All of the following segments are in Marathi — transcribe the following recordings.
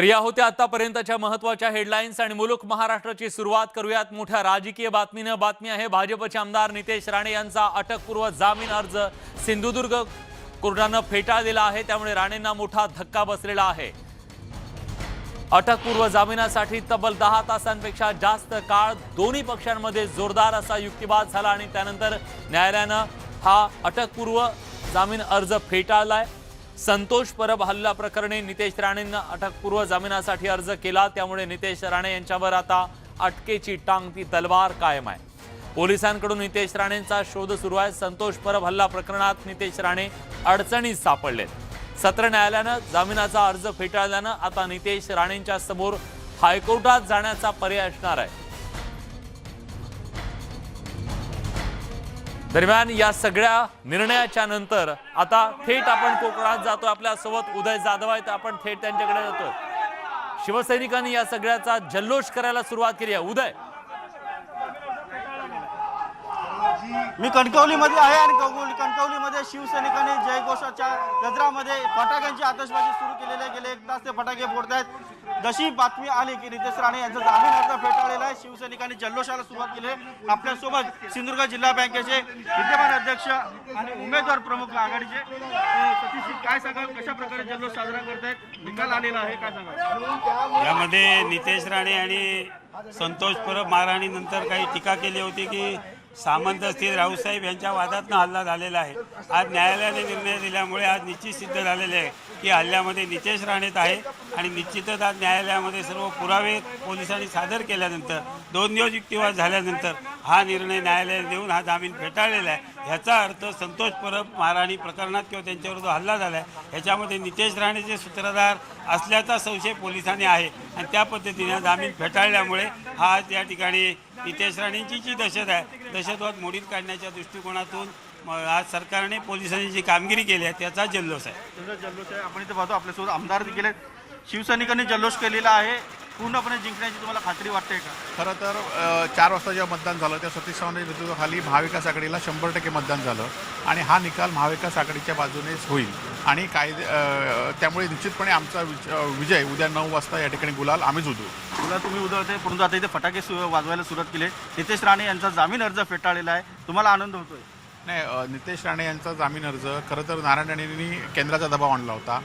तर या होत्या आतापर्यंतच्या महत्त्वाच्या हेडलाईन्स आणि मुलुक महाराष्ट्राची सुरुवात करूयात. मोठ्या राजकीय बातमीनं बातमी आहे भाजपचे आमदार नितेश राणे यांचा अटकपूर्व जामीन अर्ज सिंधुदुर्ग कोर्टानं फेटाळलेला आहे त्यामुळे राणेंना मोठा धक्का बसलेला आहे. अटकपूर्व जामिनासाठी तब्बल दहा तासांपेक्षा जास्त काळ दोन्ही पक्षांमध्ये जोरदार असा युक्तिवाद झाला आणि त्यानंतर न्यायालयानं हा अटकपूर्व जामीन अर्ज फेटाळलाय. संतोष परब हल्ला प्रकरणी नितेश राणेंना अटकपूर्व जामिनासाठी अर्ज केला. त्यामुळे नितेश राणे यांच्यावर आता अटकेची टांग ती तलवार कायम आहे. पोलिसांकडून नितेश राणेंचा शोध सुरू आहे. संतोष परब हल्ला प्रकरणात नितेश राणे अडचणीत सापडलेत. सत्र न्यायालयानं जामिनाचा अर्ज फेटाळल्यानं आता नितेश राणेंच्या समोर हायकोर्टात जाण्याचा पर्याय असणार आहे. दरम्यान या सगळ्या निर्णयाच्या नंतर आता थेट आपण कोकणात जातो आपल्यासोबत उदय जाधव आहेत आपण थेट त्यांच्याकडे जातो शिवसैनिकांनी या सगळ्याचा जल्लोष करायला सुरुवात केली आहे. उदय मी कणकवलीमध्ये आहे आणि कणकवली कणकवलीमध्ये शिवसैनिकांनी जयघोषाच्या गजरामध्ये फटाक्यांची आतषबाजी सुरू केलेली आहे. गेले एक तास ते फटाके फोडत आहेत जशी बातमी आली की नितेश राणे यांचा जामीन अर्ज फेटाळलेला आहे. शिवसैनिकांनी जल्लोषाला सुरुवात केली आहे. आपल्यासोबत सिंधुदुर्ग जिल्हा बँकेचे विद्यमान अध्यक्ष आणि उमेदवार प्रमुख आघाडीचे. अ, काय सांगाल? कशा प्रकारे जल्लोष साजरा करतायत? निकाल आलेला आहे. काय सांगाल? यामध्ये नितेश राणे आणि संतोष परब महाराणीनंतर काही टीका केली होती की सामंत असतील राऊसाहेब यांच्या वादातनं हल्ला झालेला आहे. आज न्यायालयाने निर्णय दिल्यामुळे आज निश्चित सिद्ध झालेले आहे की हल्ल्यामध्ये नितेश राणेत आहे आणि निश्चितच आज न्यायालयामध्ये सर्व पुरावे पोलिसांनी सादर केल्यानंतर दोन दिवस युक्तिवाद झाल्यानंतर हा निर्णय न्यायालयाने देऊन हा जामीन फेटाळलेला आहे. ह्याचा अर्थ संतोष परब महाराणी प्रकरणात किंवा त्यांच्यावर जो हल्ला झाला आहे ह्याच्यामध्ये नितेश राणेचे सूत्रधार असल्याचा संशय पोलिसांनी आहे. आणि त्या पद्धतीने जामीन फेटाळल्यामुळे हा आज या ठिकाणी नितेश राणेंची जी दहशत आहे दहशतवाद मोडीत काढण्याच्या दृष्टिकोनातून आज सरकारने पोलिसांनी जी कामगिरी केली आहे त्याचा जल्लोष आहे. जल्लोष आहे. आपण इथे पाहतो आपल्यासोबत आमदार देखील आहेत. शिवसैनिकांनी जल्लोष केलेला आहे. पूर्णपणे जिंकण्याची तुम्हाला खात्री वाटते का? खरं तर चार वाजता जेव्हा मतदान झालं त्या सतीश चव्हाण नेतृत्वाखाली महाविकास आघाडीला शंभर टक्के मतदान झालं. आणि हा निकाल महाविकास आघाडीच्या बाजूनेच होईल. आणि कायदे त्यामुळे निश्चितपणे आमचा विजय उद्या नऊ वाजता या ठिकाणी गुलाल आम्हीच उधळू तुला तुम्ही उधळते परंतु आता इथे फटाके सु- वाजवायला सुरुवात केली. नितेश राणे यांचा जामीन अर्ज फेटाळलेला आहे. तुम्हाला आनंद होतोय. नाही नितेश राणे यांचा जामीन अर्ज. खरं तर नारायण राणेंनी केंद्राचा दबाव आणला होता.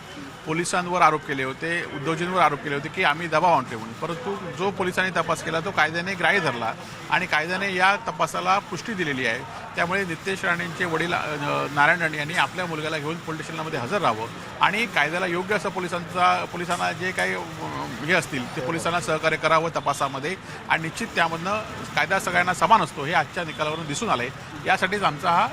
पोलिसांवर आरोप केले होते उद्योजींवर आरोप केले होते की आम्ही दबाव आणतो म्हणून. परंतु जो पोलिसांनी तपास केला तो कायद्याने ग्राह्य धरला आणि कायद्याने या तपासाला पुष्टी दिलेली आहे. त्यामुळे नितेश राणेंचे वडील नारायण राणे यांनी आपल्या मुलग्याला घेऊन पोलीस स्टेशनमध्ये हजर राहावं आणि कायद्याला योग्य असं पोलिसांचा पोलिसांना जे काही हे असतील ते पोलिसांना सहकार्य करावं तपासामध्ये आणि निश्चित त्यामधनं कायदा सगळ्यांना समान असतो हे आजच्या निकालावरून दिसून आले यासाठीच आमचा हा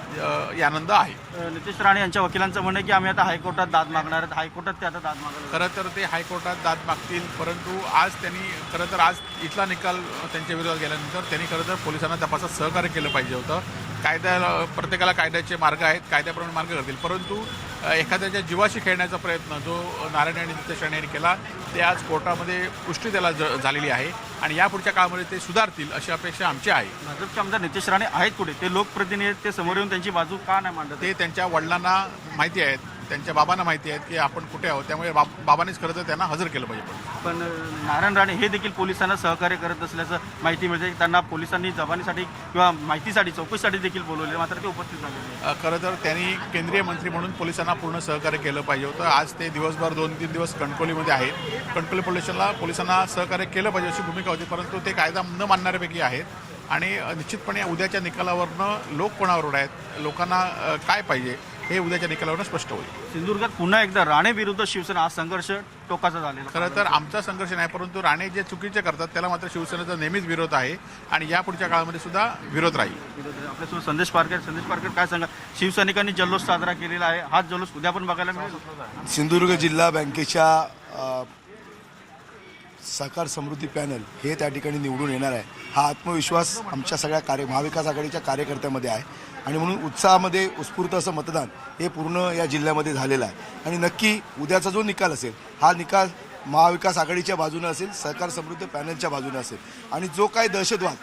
आनंद आहे. नितेश राणे यांच्या वकिलांचं म्हणणं आहे की आम्ही आता हायकोर्टात दाद मागणार आहेत. हायकोर्टात ते आता दाद मागणार खरं तर ते हायकोर्टात दाद मागतील परंतु आज त्यांनी खरं तर आज इथला निकाल त्यांच्या विरोधात गेल्यानंतर त्यांनी खरं तर पोलिसांना तपासात सहकार्य केलं पाहिजे होतं. कायद्याला प्रत्येकाला कायद्याचे मार्ग आहेत कायद्याप्रमाणे मार्ग करतील. परंतु एखाद्याच्या जीवाशी खेळण्याचा प्रयत्न जो नारायण आणि नितेश राणे यांनी केला ते आज कोर्टामध्ये पुष्टी त्याला ज- झालेली आहे आणि यापुढच्या काळामध्ये ते सुधारतील अशी अपेक्षा आमची आहे. भाजपचे आमदार नितेश राणे आहेत कुठे? ते लोकप्रतिनिधी ते समोर येऊन त्यांची बाजू का नाही मांडत ते त्यांच्या वडिलांना माहिती आहेत. त्यांच्या बाबांना माहिती आहेत की आपण कुठे आहोत. त्यामुळे बाब बाबांनीच खरं तर त्यांना हजर केलं पाहिजे पण नारायण राणे हे देखील पोलिसांना सहकार्य करत असल्याचं माहिती मिळते. त्यांना पोलिसांनी जबानीसाठी किंवा माहितीसाठी चौकशीसाठी देखील बोलवले मात्र ते उपस्थित झाले. अ, खरं तर त्यांनी केंद्रीय मंत्री म्हणून पोलिसांना पूर्ण सहकार्य केलं पाहिजे होतं. आज ते दिवसभर दोन तीन दिवस कणकोलीमध्ये आहेत. कणकोली पोलीस स्टेशनला पोलिसांना सहकार्य केलं पाहिजे अशी भूमिका होती. परंतु ते कायदा न मानणाऱ्यापैकी आहेत. आणि अ, निश्चितपणे उद्याच्या निकालावरनं लोक कोणावर आहेत लोकांना अ, काय पाहिजे? हे उद्याच्या निकालावरनं स्पष्ट होईल. सिंधुदुर्गात पुन्हा एकदा राणे विरुद्ध शिवसेना हा संघर्ष टोकाचा झालेला खरं तर आमचा संघर्ष नाही परंतु राणे जे चुकीचे करतात त्याला मात्र शिवसेनेचा नेहमीच विरोध आहे आणि यापुढच्या काळामध्ये सुद्धा विरोध राहील. आपल्यासोबत संदेश पारकर संदेश पारकर काय सांगा? शिवसैनिकांनी जल्लोष साजरा केलेला आहे. हाच जल्लोष उद्या पण बघायला मिळेल. सिंधुदुर्ग जिल्हा बँकेच्या अ, सहकार समृद्धी पॅनल हे त्या ठिकाणी निवडून येणार आहे. हा आत्मविश्वास आमच्या सगळ्या कार्य महाविकास आघाडीच्या कार्यकर्त्यामध्ये आहे. आणि म्हणून उत्साहामध्ये उत्स्फूर्त असं मतदान हे पूर्ण या जिल्ह्यामध्ये झालेलं आहे. आणि नक्की उद्याचा जो निकाल असेल हा निकाल महाविकास आघाडीच्या बाजूने असेल सहकार समृद्धी पॅनलच्या बाजूने असेल. आणि जो काय दहशतवाद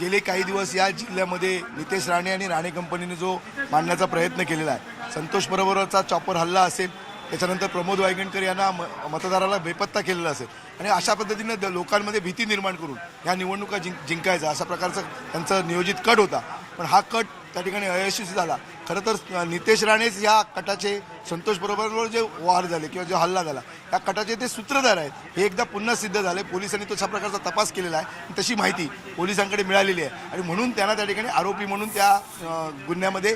गेले काही दिवस या जिल्ह्यामध्ये नितेश राणे आणि राणे कंपनीने जो मांडण्याचा प्रयत्न केलेला आहे संतोष बरोबरचा चॉपर हल्ला असेल त्याच्यानंतर प्रमोद वायगणकर यांना म मतदाराला बेपत्ता केलेला असेल. आणि अशा पद्धतीनं द- लोकांमध्ये भीती निर्माण करून ह्या निवडणुका जिंक जिंकायचा अशा प्रकारचा त्यांचा नियोजित कट होता. पण हा कट त्या ठिकाणी अयशस्वी झाला. खरं तर नितेश राणेच या कटाचे संतोष बरोबर जे वार झाले किंवा जो हल्ला झाला या कटाचे ते सूत्रधार आहेत. हे एकदा पुन्हा सिद्ध झाले. पोलिसांनी तशा प्रकारचा तपास केलेला आहे. तशी माहिती पोलिसांकडे मिळालेली आहे. आणि म्हणून त्यांना त्या ठिकाणी आरोपी म्हणून त्या गुन्ह्यामध्ये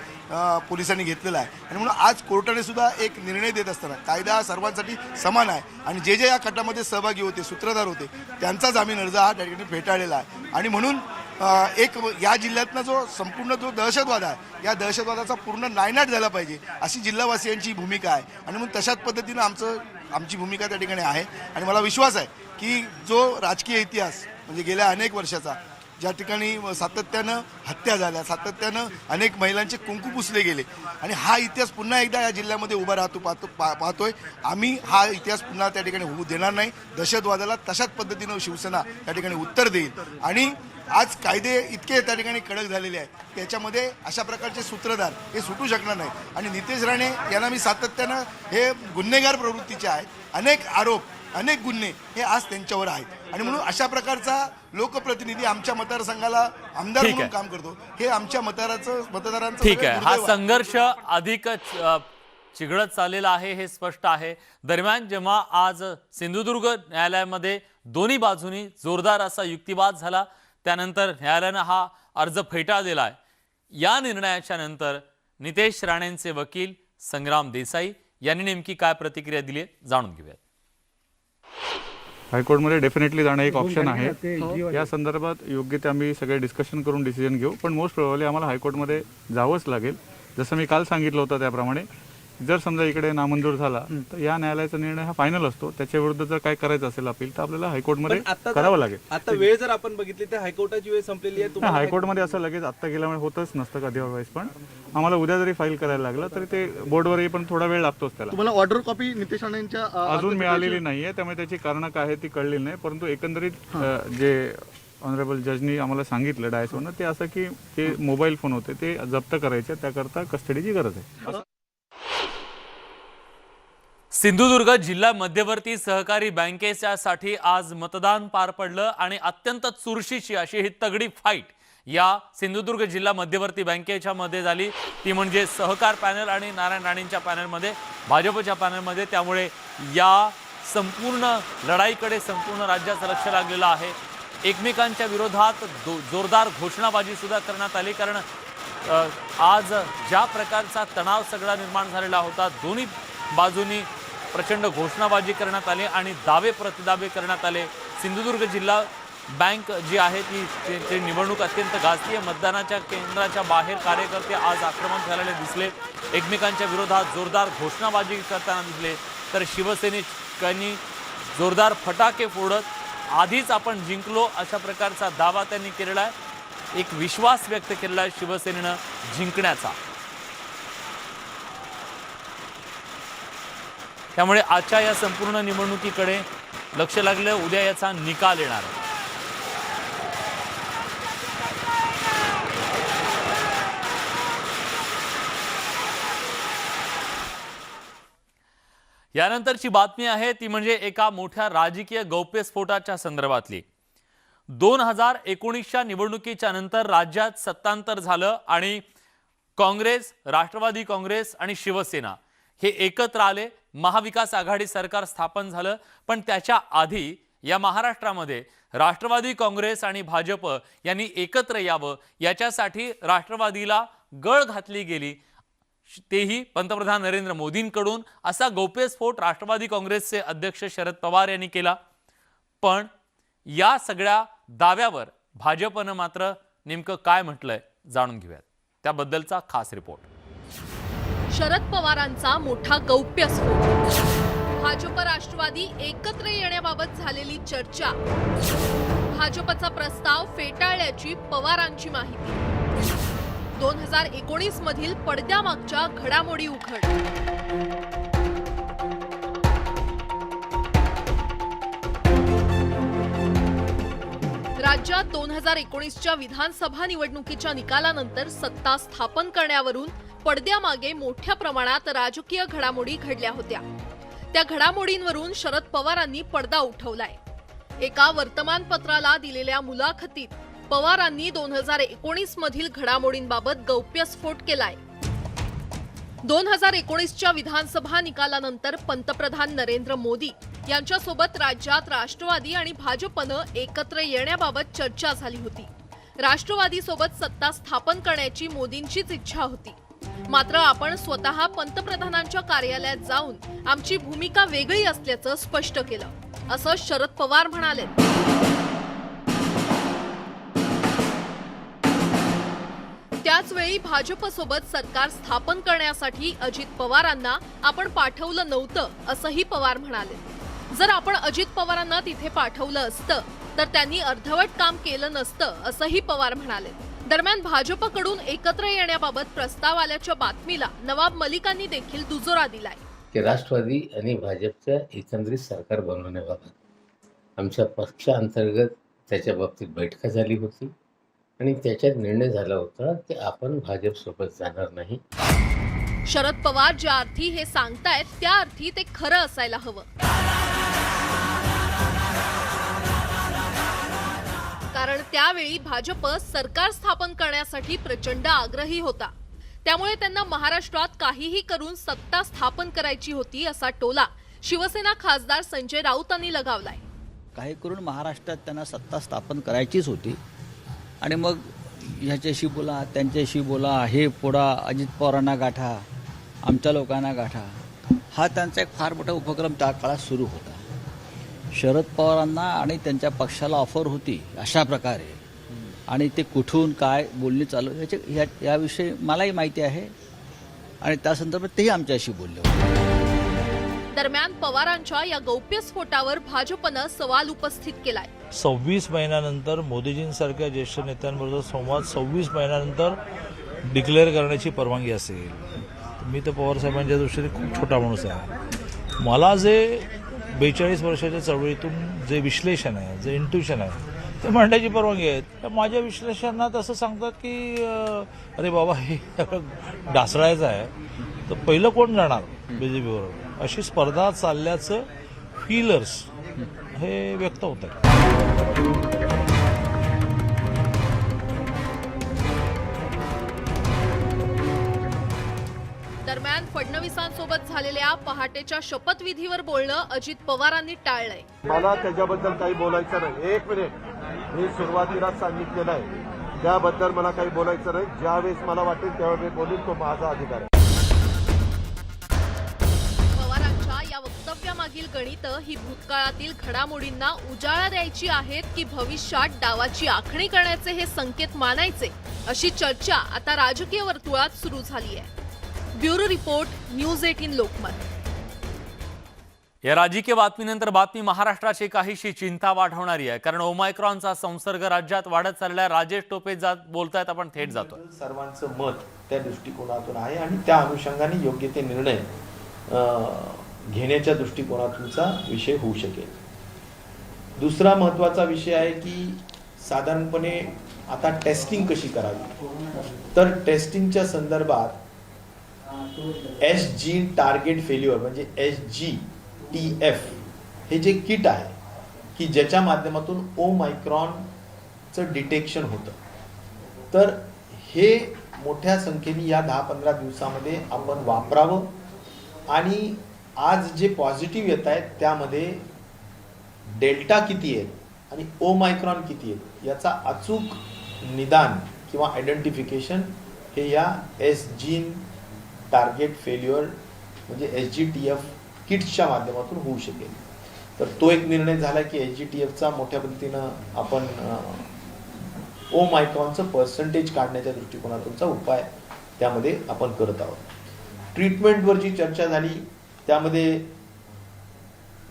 पोलिसांनी घेतलेला आहे. आणि म्हणून आज कोर्टाने सुद्धा एक निर्णय देत असताना कायदा हा सर्वांसाठी समान आहे. आणि जे जे या कटामध्ये सहभागी होते सूत्रधार होते त्यांचा जामीन अर्ज हा त्या ठिकाणी फेटाळलेला आहे. आणि म्हणून एक या जिल्ह्यातला जो संपूर्ण जो दहशतवाद आहे या दहशतवादाचा पूर्ण नायनाट झाला पाहिजे अशी जिल्हावासियांची भूमिका आहे. आणि म्हणून तशाच पद्धतीनं आमचं आमची भूमिका त्या ठिकाणी आहे. आणि मला विश्वास आहे की जो राजकीय इतिहास म्हणजे गेल्या अनेक वर्षाचा ज्या ठिकाणी सातत्यानं हत्या झाल्या सातत्यानं अनेक महिलांचे कुंकू पुसले गेले. आणि हा इतिहास पुन्हा एकदा या जिल्ह्यामध्ये उभा राहतो पाहतो पा पाहतोय. आम्ही हा इतिहास पुन्हा त्या ठिकाणी होऊ देणार नाही. दहशतवादाला तशाच पद्धतीनं शिवसेना त्या ठिकाणी उत्तर देईल. आणि आज कायदे इतके त्या ठिकाणी कडक झालेले आहेत त्याच्यामध्ये अशा प्रकारचे सूत्रधार हे सुटू शकणार नाही आणि नितेश राणे यांना मी सातत्यानं हे गुन्हेगार प्रवृत्तीचे आहेत. अनेक आरोप अनेक गुन्हे हे आज त्यांच्यावर आहेत. आणि म्हणून अशा प्रकारचा लोकप्रतिनिधी आमच्या मतदारसंघाला आमदार म्हणून. काम करतो. हे आमच्या मतदाराचं मतदारांचं ठीक आहे. हा. संघर्ष अधिकच चिघळत चाललेला आहे हे स्पष्ट आहे. दरम्यान जेव्हा आज सिंधुदुर्ग न्यायालयामध्ये दोन्ही बाजूनी जोरदार असा युक्तिवाद झाला त्यानंतर न्यायालयानं हा अर्ज फेटाळ दिला आहे. या निर्णयाच्या नंतर नितेश राणेंचे वकील संग्राम देसाई यांनी नेमकी काय प्रतिक्रिया दिली जाणून घेऊयात. हायकोर्टमध्ये डेफिनेटली जाणं एक ऑप्शन आहे. या संदर्भात योग्य ते आम्ही सगळे डिस्कशन करून डिसिजन घेऊ. पण मोस्ट प्रोबेबली आम्हाला हायकोर्टमध्ये जावंच लागेल. जसं मी काल सांगितलं होतं त्याप्रमाणे जर समजा इकडे नामंजूर झाला तर या न्यायालयाचा निर्णय हा फायनल असतो. त्याच्या विरुद्ध जर काय करायचं असेल अपील तर आपल्याला हायकोर्टमध्ये आता करावं लागेल. आता वेळ जर आपण बघितली तर हायकोर्टाची वेळ संपलेली आहे. तुम्हाला हायकोर्टमध्ये असं लगेच आत्ता गेल्यामुळे होतच नसतं कधी वेळेस पण आम्हाला उद्या जरी फाईल करायला लागलं तरी ते बोर्डवरही पण थोडा वेळ लागतोच त्याला. तुम्हाला ऑर्डर कॉपी नितेश राणेंच्या अ, अजून मिळालेली नाहीये त्यामुळे त्याची कारणं काय आहेत ती कळलेली नाही परंतु एकंदरीत अ, जे ऑनरेबल जजनी आम्हाला सांगितलं डायसवरनं ते असं की ते मोबाईल फोन होते ते जप्त करायचे त्याकरता कस्टडीची गरज आहे. सिंधुदुर्ग जिल्हा मध्यवर्ती सहकारी बँकेच्यासाठी आज मतदान पार पडलं आणि अत्यंत चुरशीची अशी ही तगडी फाईट या सिंधुदुर्ग जिल्हा मध्यवर्ती बँकेच्या मध्ये झाली. ती म्हणजे सहकार पॅनल आणि नारायण राणेंच्या पॅनलमध्ये भाजपच्या पॅनलमध्ये. त्यामुळे या संपूर्ण लढाईकडे संपूर्ण राज्याचं लक्ष लागलेलं आहे. एकमेकांच्या विरोधात दो जोरदार घोषणाबाजी सुद्धा करण्यात आली कारण आज ज्या प्रकारचा तणाव सगळा निर्माण झालेला होता दोन्ही बाजूनी प्रचंड घोषणाबाजी करण्यात आली आणि दावे प्रतिदावे करण्यात आले. सिंधुदुर्ग जिल्हा बँक जी आहे ती ते- ते निवडणूक अत्यंत गाजली आहे मतदानाच्या केंद्राच्या बाहेर कार्यकर्ते आज आक्रमक झालेले दिसले. एकमेकांच्या विरोधात जोरदार घोषणाबाजी करताना दिसले. तर शिवसेनेकांनी जोरदार फटाके फोडत आधीच आपण जिंकलो अशा प्रकारचा दावा त्यांनी केलेला आहे. एक विश्वास व्यक्त केलेला आहे शिवसेनेनं जिंकण्याचा. त्यामुळे आजच्या या संपूर्ण निवडणुकीकडे लक्ष लागलं. उद्या याचा निकाल येणार आहे. यानंतरची बातमी आहे ती म्हणजे एका मोठ्या राजकीय गौप्यस्फोटाच्या संदर्भातली. दोन हजार एकोणीसच्या निवडणुकीच्या नंतर राज्यात सत्तांतर झालं आणि काँग्रेस राष्ट्रवादी काँग्रेस आणि शिवसेना हे एकत्र आले. महाविकास आघाडी सरकार स्थापन झालं पण त्याच्या आधी या महाराष्ट्रामध्ये राष्ट्रवादी काँग्रेस आणि भाजप यांनी एकत्र यावं याच्यासाठी राष्ट्रवादीला गळ घातली गेली. तेही पंतप्रधान नरेंद्र मोदींकडून असा गौप्यस्फोट राष्ट्रवादी काँग्रेसचे अध्यक्ष शरद पवार यांनी केला. पण या सगळ्या दाव्यावर भाजपनं मात्र नेमकं काय म्हटलंय जाणून घेऊयात. त्याबद्दलचा खास रिपोर्ट. शरद पवारांचा मोठा गौप्यस्फोट भाजप राष्ट्रवादी एकत्र येण्याबाबत झालेली चर्चा. भाजपचा प्रस्ताव फेटाळल्याची पवारांची माहिती. दोन हजार एकोणीस मधील पडद्यामागच्या घडामोडी उघड. राज्यात दोन हजार एकोणीसच्या विधानसभा निवडणुकीच्या निकालानंतर सत्ता स्थापन करण्यावरून पडद्यामागे मोठ्या प्रमाणात राजकीय घडामोडी घडल्या होत्या. त्या घडामोडींवरून शरद पवारांनी पडदा उठवलाय. एका वर्तमानपत्राला दिलेल्या मुलाखतीत पवारांनी दोन हजार एकोणीस मधील घडामोडींबाबत गौप्यस्फोट केलाय. दोन हजार एकोणीसच्या विधानसभा निकालानंतर पंतप्रधान नरेंद्र मोदी यांच्यासोबत राज्यात राष्ट्रवादी आणि भाजपनं एकत्र येण्याबाबत चर्चा झाली होती. राष्ट्रवादीसोबत सत्ता स्थापन करण्याची मोदींचीच इच्छा होती. मात्र आपण स्वतः पंतप्रधानांच्या कार्यालयात जाऊन आमची भूमिका वेगळी असल्याचं स्पष्ट केलं. असं शरद पवार म्हणाले. त्याचवेळी भाजपसोबत सरकार स्थापन करण्यासाठी अजित पवारांना आपण पाठवलं नव्हतं असंही पवार म्हणाले. जर आपण अजित पवारांना तिथे पाठवलं असतं तर त्यांनी अर्धवट काम केलं नसतं असंही पवार म्हणाले. दरम्यान भाजपकडून एकत्र येण्याबाबत प्रस्ताव आल्याच्या बातमीला नवाब मलिकांनी देखील दुजोरा दिलाय. की राष्ट्रवादी आणि भाजपच्या एकंदरीत सरकार बनवण्याबाबत आमच्या पक्षांतर्गत त्याच्या बाबतीत बैठका झाली होती आणि त्याच्यात निर्णय झाला होता की आपण भाजपसोबत जाणार नाही. शरद पवार ज्या अर्थी हे सांगतायत त्या अर्थी ते खरं असायला हवं. कारण त्यावेळी भाजप सरकार स्थापन करण्यासाठी प्रचंड आग्रही होता. त्यामुळे त्यांना महाराष्ट्रात काहीही करून सत्ता स्थापन करायची होती असा टोला शिवसेना खासदार संजय राऊतांनी लगावलाय. काही करून महाराष्ट्रात त्यांना सत्ता स्थापन करायचीच होती. आणि मग ह्याच्याशी बोला त्यांच्याशी बोला हे पोडा अजित पवारांना गाठा आमच्या लोकांना गाठा. हा त्यांचा एक फार मोठा उपक्रम त्या काळात सुरू होता. शरद पवारांना आणि त्यांच्या पक्षाला ऑफर होती अशा प्रकारे. आणि ते कुठून काय बोलणी चालू याचे ह्या याविषयी मलाही माहिती आहे. आणि त्या संदर्भात तेही आमच्याशी बोलले होते. दरम्यान पवारांच्या या गौप्यस्फोटावर भाजपनं सवाल उपस्थित केलाय. सव्वीस महिन्यानंतर मोदीजींसारख्या ज्येष्ठ नेत्यांबरोबर संवाद सव्वीस महिन्यानंतर डिक्लेअर करण्याची परवानगी असेल. मी तर पवारसाहेबांच्या दृष्टीने खूप छोटा माणूस आहे. मला जे बेचाळीस वर्षाच्या चळवळीतून जे विश्लेषण आहे जे इंट्युशन आहे ते म्हणण्याची परवानगी आहे. तर माझ्या विश्लेषणात असं सांगतात की अरे बाबा हे डासळायचं आहे. तर पहिलं कोण जाणार बी जे पीवर अशी स्पर्धा चालल्याचं फीलर्स हे व्यक्त होत आहे फडणवीसांसोबत झालेल्या पहाटेच्या शपथविधीवर बोलणं अजित पवारांनी टाळलंय. मला त्याच्याबद्दल काही बोलायचं नाही. एक मिनिट. मी सुरुवातीलाच सांगितलेलं आहे. त्याबद्दल मला काही बोलायचं नाही. ज्यावेळेस मला वाटेल मी बोलीन. तो माझा अधिकार आहे. पवारांच्या या वक्तव्यामागील गणित ही भूतकाळातील घडामोडींना उजाळा द्यायची आहेत की भविष्यात डावाची आखणी करण्याचे हे संकेत मानायचे? अशी चर्चा आता राजकीय वर्तुळात सुरू झाली आहे bureau report news eighteen Lokmat. या राजकीय बातमीनंतर बातमी महाराष्ट्राची काहीशी चिंता वाढवणारी आहे. कारण ओमायक्रॉनचा संसर्ग राज्यात वाढत चाललाय राजेश टोपे जात बोलतायत आपण थेट जातो सर्वांचं मत त्या दृष्टिकोनातून आहे आणि त्या अनुषंगाने योग्य ते निर्णय घेण्याच्या दृष्टिकोनातूनचा विषय होऊ शकेल. दुसरा महत्त्वाचा विषय आहे की साधारणपणे आता टेस्टिंग कशी करावी? तर टेस्टिंगच्या संदर्भात एस जी टार्गेट फेल्युअर म्हणजे एस जी टी एफ हे जे किट आहे की ज्याच्या माध्यमातून ओ मायक्रॉनचं डिटेक्शन होतं. तर हे मोठ्या संख्येने या दहा पंधरा दिवसामध्ये आपण वापरावं. आणि आज जे पॉझिटिव्ह येत आहेत त्यामध्ये डेल्टा किती आहेत आणि ओ मायक्रॉन किती आहेत याचा अचूक निदान किंवा आयडेंटिफिकेशन हे या एस जीन टार्गेट फेल्युअर म्हणजे एस जी टी एफ किट्सच्या माध्यमातून होऊ शकेल. तर तो एक निर्णय झाला की एच जी टी एफचा मोठ्या पद्धतीनं आपण ओ मायक्रॉनचं पर्सेंटेज काढण्याच्या दृष्टिकोनातूनचा उपाय त्यामध्ये आपण करत आहोत. ट्रीटमेंटवर जी चर्चा झाली त्यामध्ये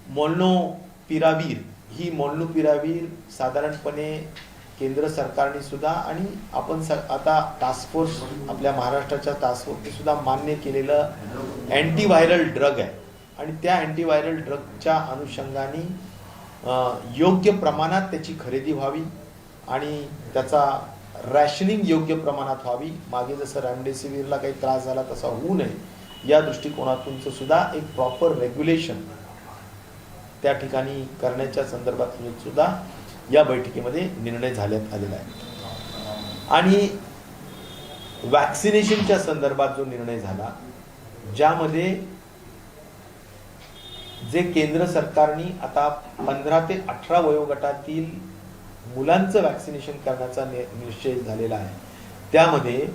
मोल्नोपिरावीर ही मोल्नोपिरावीर साधारणपणे केंद्र सरकारने सुद्धा आणि आपण स आता टास्क फोर्स आपल्या महाराष्ट्राच्या टास्क फोर्सने सुद्धा मान्य केलेलं अँटीव्हायरल ड्रग आहे. आणि त्या अँटीव्हायरल ड्रगच्या अनुषंगाने योग्य प्रमाणात त्याची खरेदी व्हावी आणि त्याचा रॅशनिंग योग्य प्रमाणात व्हावी. मागे जसं रेमडेसिवीरला काही त्रास झाला तसा होऊ नये. या दृष्टिकोनातूनचं सुद्धा एक प्रॉपर रेग्युलेशन त्या ठिकाणी करण्याच्या संदर्भात सुद्धा या बैठकीमध्ये निर्णय झाल्यात आलेला आहे. आणि वॅक्सिनेशनच्या संदर्भात जो निर्णय झाला ज्यामध्ये जे केंद्र सरकारने आता पंधरा ते अठरा वयोगटातील मुलांचं वॅक्सिनेशन करण्याचा नि- निश्चय झालेला आहे. त्यामध्ये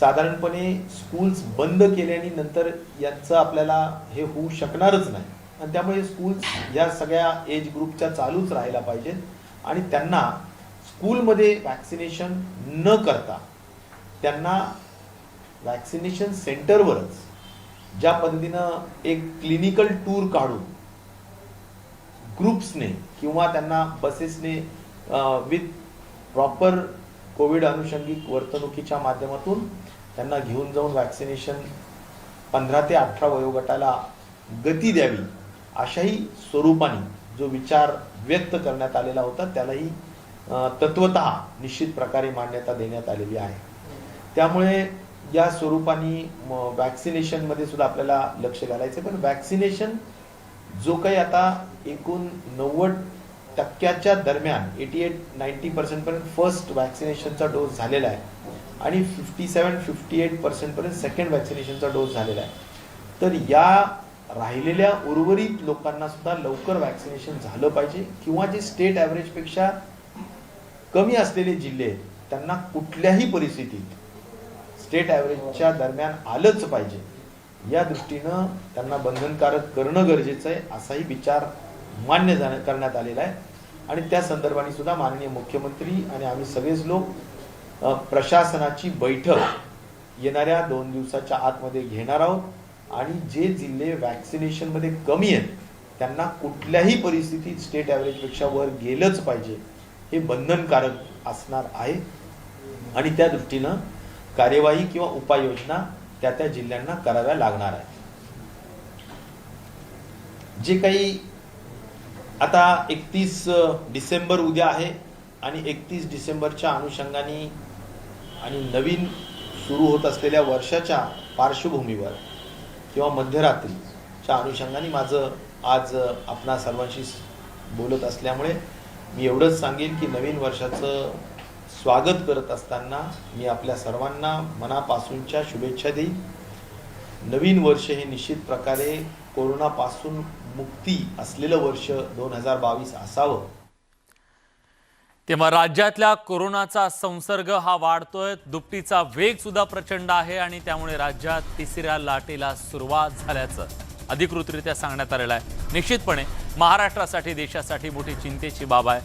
साधारणपणे स्कूल्स बंद केल्याने नंतर यांचं आपल्याला हे होऊ शकणारच नाही. आणि त्यामुळे स्कूल्स या सगळ्या एज ग्रुपच्या चालूच राहायला पाहिजेत आणि त्यांना स्कूलमध्ये वॅक्सिनेशन न करता त्यांना वॅक्सिनेशन सेंटरवरच ज्या पद्धतीनं एक क्लिनिकल टूर काढून ग्रुप्सने किंवा त्यांना बसेसने विथ प्रॉपर कोविड अनुषंगिक वर्तणुकीच्या माध्यमातून त्यांना घेऊन जाऊन वॅक्सिनेशन पंधरा ते अठरा वयोगटाला गती द्यावी. अशाही स्वरूपाने जो विचार व्यक्त करण्यात आलेला होता त्यालाही तत्वत निश्चित प्रकारे मान्यता देण्यात आलेली आहे. त्यामुळे या स्वरूपाने वॅक्सिनेशनमध्ये सुद्धा आपल्याला लक्ष घालायचं पण वॅक्सिनेशन जो काही आता एकूण नव्वद टक्क्याच्या दरम्यान एटी एट नाईन्टी पर्सेंटपर्यंत फर्स्ट वॅक्सिनेशनचा डोस झालेला आहे आणि फिफ्टी सेवन फिफ्टी एट पर्सेंटपर्यंत सेकंड वॅक्सिनेशनचा डोस झालेला आहे. तर या राहिलेल्या उर्वरित लोकांना सुद्धा लवकर वॅक्सिनेशन झालं पाहिजे. किंवा जे स्टेट ॲव्हरेजपेक्षा कमी असलेले जिल्हे आहेत त्यांना कुठल्याही परिस्थितीत स्टेट ॲव्हरेजच्या दरम्यान आलंच पाहिजे. या दृष्टीनं त्यांना बंधनकारक करणं गरजेचं आहे असाही विचार मान्य जाण करण्यात आलेला आहे. आणि त्या संदर्भाने सुद्धा माननीय मुख्यमंत्री आणि आम्ही सगळेच लोक प्रशासनाची बैठक येणाऱ्या दोन दिवसाच्या आतमध्ये घेणार आहोत. आणि जे जिल्हे वॅक्सिनेशनमध्ये कमी आहेत त्यांना कुठल्याही परिस्थितीत स्टेट ॲव्हरेजपेक्षा वर गेलंच पाहिजे. हे बंधनकारक असणार आहे. आणि त्या दृष्टीनं कार्यवाही किंवा उपाययोजना त्या त्या जिल्ह्यांना कराव्या लागणार आहे जे काही आता एकतीस डिसेंबर उद्या आहे आणि एकतीस डिसेंबरच्या अनुषंगाने आणि नवीन सुरू होत असलेल्या वर्षाच्या पार्श्वभूमीवर किंवा मध्यरात्रीच्या अनुषंगाने माझं आज आपणा सर्वांशी बोलत असल्यामुळे मी एवढंच सांगेन की नवीन वर्षाचं स्वागत करत असताना मी आपल्या सर्वांना मनापासूनच्या शुभेच्छा देईन. नवीन वर्ष हे निश्चित प्रकारे कोरोनापासून मुक्ती असलेलं वर्ष दोन हजार बावीस असावं. तेव्हा राज्यातल्या कोरोनाचा संसर्ग हा वाढतोय. दुपटीचा वेग सुद्धा प्रचंड आहे आणि त्यामुळे राज्यात तिसऱ्या लाटेला सुरुवात झाल्याचं अधिकृतरित्या सांगण्यात आलेलं आहे. निश्चितपणे महाराष्ट्रासाठी देशासाठी मोठी चिंतेची बाब आहे.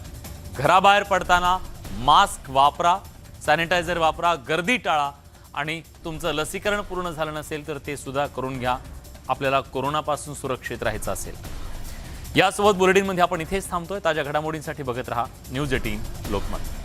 घराबाहेर पडताना मास्क वापरा सॅनिटायझर वापरा गर्दी टाळा आणि तुमचं लसीकरण पूर्ण झालं नसेल तर ते सुद्धा करून घ्या. आपल्याला कोरोनापासून सुरक्षित राहायचं असेल. यासोबत बुलेटिनमध्ये आपण इथेच थांबतोय. ताज्या घडामोडींसाठी बघत रहा न्यूज एटीन लोकमत.